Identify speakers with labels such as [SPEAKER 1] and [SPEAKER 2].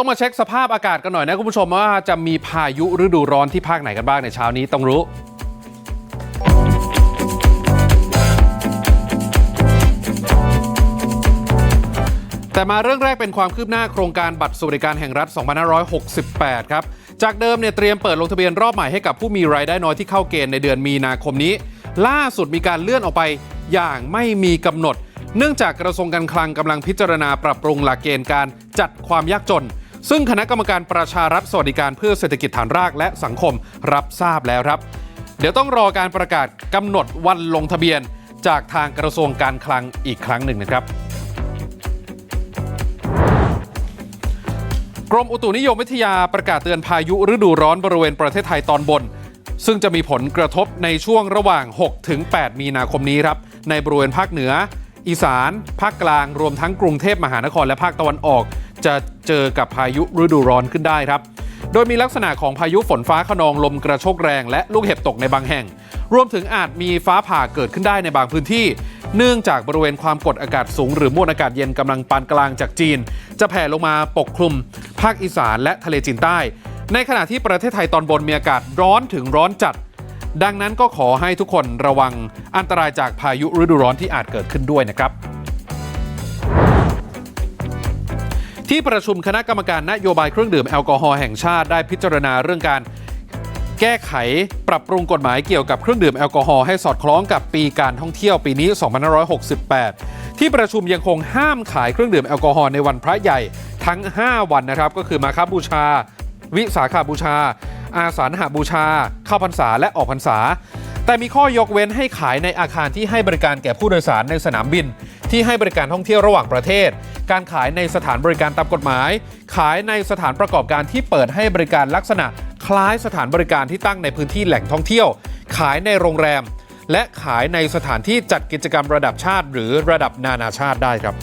[SPEAKER 1] ต้องมาเช็คสภาพอากาศกันหน่อยนะคุณผู้ชมว่าจะมีพายุฤดูร้อนที่ภาคไหนกันบ้างในเช้านี้ต้องรู้ แต่มาเรื่องแรกเป็นความคืบหน้าโครงการบัตรสวัสดิการแห่งรัฐ 2568 ครับ จากเดิมเนี่ยเตรียมเปิดลงทะเบียนรอบใหม่ให้กับผู้มีรายได้น้อยที่เข้าเกณฑ์ในเดือนมีนาคมนี้ ล่าสุดมีการเลื่อนออกไปอย่างไม่มีกำหนดเนื่องจากกระทรวงการคลังกำลังพิจารณาปรับปรุงหลักเกณฑ์การจัดความยากจน ซึ่งคณะกรรมการประชารัฐสวัสดิการเพื่อเศรษฐกิจฐานรากและสังคมรับทราบแล้วครับ เดี๋ยวต้องรอการประกาศกำหนดวันลงทะเบียนจากทางกระทรวงการคลังอีกครั้งหนึ่งนะครับ กรมอุตุนิยมวิทยาประกาศเตือนพายุฤดูร้อนบริเวณประเทศไทยตอนบน ซึ่งจะมีผลกระทบในช่วงระหว่าง6ถึง8มีนาคมนี้ครับ ในบริเวณภาคเหนือ อีสาน ภาคกลาง รวมทั้งกรุงเทพมหานครและภาคตะวันออก จะเจอกับพายุฤดูร้อนขึ้นได้ครับ โดยมีลักษณะของพายุฝนฟ้าขนองลมกระโชกแรง และลูกเห็บตกในบางแห่ง รวมถึงอาจมีฟ้าผ่าเกิดขึ้นได้ในบางพื้นที่ เนื่องจากบริเวณความกดอากาศสูง หรือมวลอากาศเย็นกำลังปานกลางจากจีน จะแผ่ลงมาปกคลุม ภาคอีสานและทะเลจีนใต้ ในขณะที่ประเทศไทยตอนบนมีอากาศร้อนถึงร้อนจัด ดังนั้นก็ขอให้ทุกคนระวังอันตรายจากพายุฤดูร้อนที่อาจเกิดขึ้นด้วยนะครับ ที่ประชุมคณะกรรมการนโยบายเครื่องดื่มแอลกอฮอล์แห่งชาติได้พิจารณาเรื่องการแก้ไขปรับปรุงกฎหมายเกี่ยวกับเครื่องดื่มแอลกอฮอล์ให้สอดคล้องกับปีการท่องเที่ยวปีนี้ 2568 ที่ประชุมยังคงห้ามขายเครื่องดื่มแอลกอฮอล์ในวันพระใหญ่ทั้ง 5 วันนะครับ ก็คือมาคบูชา วิสาขาบูชา อาสาฬหบูชา เข้าพรรษาและออกพรรษา แต่มีข้อยกเว้นให้ขายในอาคารที่ให้บริการแก่ผู้โดยสารในสนามบิน ที่ให้บริการท่องเที่ยวระหว่างประเทศ การขายในสถานบริการตามกฎหมาย ขายในสถานประกอบการที่เปิดให้บริการลักษณะ คล้ายสถานบริการที่ตั้งในพื้นที่แหล่งท่องเที่ยว ขายในโรงแรม และขายในสถานที่จัดกิจกรรมระดับชาติ หรือระดับนานาชาติได้ครับ